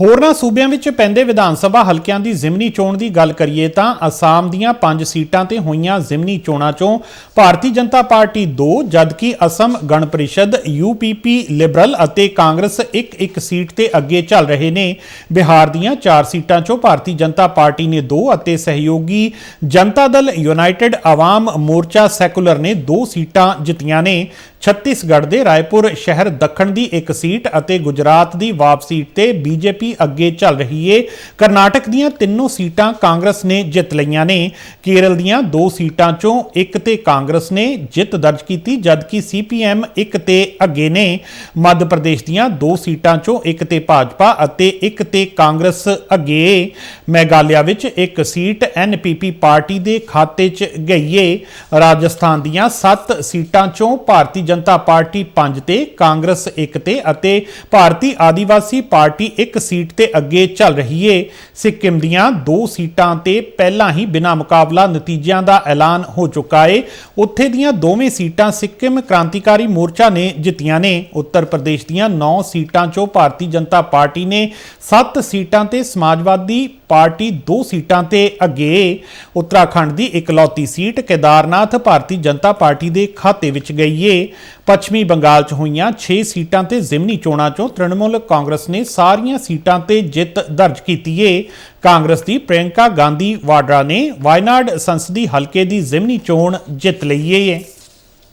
ਹੋਰਨਾਂ ਸੂਬਿਆਂ ਵਿੱਚ ਪੈਂਦੇ ਵਿਧਾਨ ਸਭਾ ਹਲਕਿਆਂ ਦੀ ਜ਼ਿਮਨੀ ਚੋਣ ਦੀ ਗੱਲ ਕਰੀਏ ਤਾਂ ਅਸਾਮ ਦੀਆਂ 5 ਸੀਟਾਂ ਤੇ ਹੋਈਆਂ ਜ਼ਿਮਨੀ ਚੋਣਾਂ 'ਚੋਂ ਭਾਰਤੀ ਜਨਤਾ ਪਾਰਟੀ 2 ਜਦਕਿ ਅਸਮ ਗਣ ਪਰਿਸ਼ਦ ਯੂਪੀਪੀ ਲਿਬਰਲ ਅਤੇ ਕਾਂਗਰਸ ਇੱਕ ਇੱਕ ਸੀਟ ਤੇ ਅੱਗੇ ਚੱਲ ਰਹੇ ਨੇ। ਬਿਹਾਰ ਦੀਆਂ 4 ਸੀਟਾਂ 'ਚੋਂ ਭਾਰਤੀ ਜਨਤਾ ਪਾਰਟੀ ਨੇ 2 ਅਤੇ ਸਹਿਯੋਗੀ ਜਨਤਾ ਦਲ ਯੂਨਾਈਟਿਡ ਆਵਾਮ ਮੋਰਚਾ ਸੈਕੂਲਰ ਨੇ 2 ਸੀਟਾਂ ਜਿੱਤੀਆਂ ਨੇ। ਛੱਤੀਸਗੜ੍ਹ ਦੇ ਰਾਏਪੁਰ ਸ਼ਹਿਰ ਦੱਖਣ ਦੀ ਇੱਕ ਸੀਟ ਅਤੇ ਗੁਜਰਾਤ ਦੀ ਵਾਪ ਸੀਟ ਤੇ ਬੀਜੇਪੀ ਅੱਗੇ ਚੱਲ ਰਹੀ ਏ। ਕਰਨਾਟਕ ਦੀਆਂ ਤਿੰਨੋਂ ਸੀਟਾਂ ਕਾਂਗਰਸ ਨੇ ਜਿੱਤ ਲਈਆਂ ਨੇ। ਕੇਰਲ ਦੀਆਂ ਦੋ ਸੀਟਾਂ ਚੋਂ ਇੱਕ ਤੇ ਕਾਂਗਰਸ ਨੇ ਜਿੱਤ ਦਰਜ ਕੀਤੀ, ਜਦਕਿ ਸੀਪੀਐਮ ਇੱਕ ਤੇ ਅੱਗੇ ਨੇ। ਮੱਧ ਪ੍ਰਦੇਸ਼ ਦੀਆਂ ਦੋ ਸੀਟਾਂ ਚੋਂ ਇੱਕ ਤੇ ਭਾਜਪਾ ਅਤੇ ਇੱਕ ਤੇ ਕਾਂਗਰਸ ਅੱਗੇ ਏ। ਮੇਘਾਲਿਆ ਵਿੱਚ ਇੱਕ ਸੀਟ ਐਨਪੀਪੀ ਪਾਰਟੀ ਦੇ ਖਾਤੇ 'ਚ ਗਈ ਏ। ਰਾਜਸਥਾਨ ਦੀਆਂ 7 ਸੀਟਾਂ ਚੋਂ ਭਾਰਤੀ ਜਨਤਾ ਪਾਰਟੀ 5 ਤੇ, ਕਾਂਗਰਸ 1 ਤੇ ਅਤੇ ਭਾਰਤੀ ਆਦੀਵਾਸੀ ਪਾਰਟੀ ਇੱਕ ਸੀਟ ਤੇ ਅੱਗੇ ਚੱਲ ਰਹੀ ਏ। ਸਿੱਕਿਮ ਦੀਆਂ ਦੋ ਸੀਟਾਂ ਤੇ ਪਹਿਲਾਂ ਹੀ ਬਿਨਾਂ ਮੁਕਾਬਲਾ ਨਤੀਜਿਆਂ ਦਾ ਐਲਾਨ ਹੋ ਚੁੱਕਾ ਏ। ਉੱਥੇ ਦੀਆਂ ਦੋਵੇਂ ਸੀਟਾਂ ਸਿੱਕਿਮ ਕ੍ਰਾਂਤੀਕਾਰੀ ਮੋਰਚਾ ਨੇ ਜਿੱਤੀਆਂ ਨੇ। ਉੱਤਰ ਪ੍ਰਦੇਸ਼ ਦੀਆਂ 9 ਸੀਟਾਂ 'ਚੋਂ ਭਾਰਤੀ ਜਨਤਾ ਪਾਰਟੀ ਨੇ 7 ਸੀਟਾਂ ਤੇ ਸਮਾਜਵਾਦੀ ਪਾਰਟੀ ਦੋ ਸੀਟਾਂ ਤੇ ਅੱਗੇ। ਏ। ਉੱਤਰਾਖੰਡ ਦੀ ਇਕਲੌਤੀ ਸੀਟ ਕੇਦਾਰਨਾਥ ਭਾਰਤੀ ਜਨਤਾ ਪਾਰਟੀ ਦੇ ਖਾਤੇ ਵਿੱਚ ਗਈ ਏ। ਪੱਛਮੀ ਬੰਗਾਲ 'ਚ ਹੋਈਆਂ 6 ਸੀਟਾਂ ਤੇ ਜ਼ਿਮਨੀ ਚੋਣਾਂ 'ਚੋਂ ਤ੍ਰਿਣਮੂਲ ਕਾਂਗਰਸ ਨੇ ਸਾਰੀਆਂ ਸੀਟਾਂ ਤੇ ਜਿੱਤ ਦਰਜ ਕੀਤੀ ਏ। ਕਾਂਗਰਸ ਦੀ ਪ੍ਰਿਯੰਕਾ ਗਾਂਧੀ ਵਾਡਰਾ ਨੇ ਵਾਇਨਾਡ ਸੰਸਦੀ ਹਲਕੇ ਦੀ ਜ਼ਿਮਨੀ ਚੋਣ ਜਿੱਤ ਲਈ ਏ।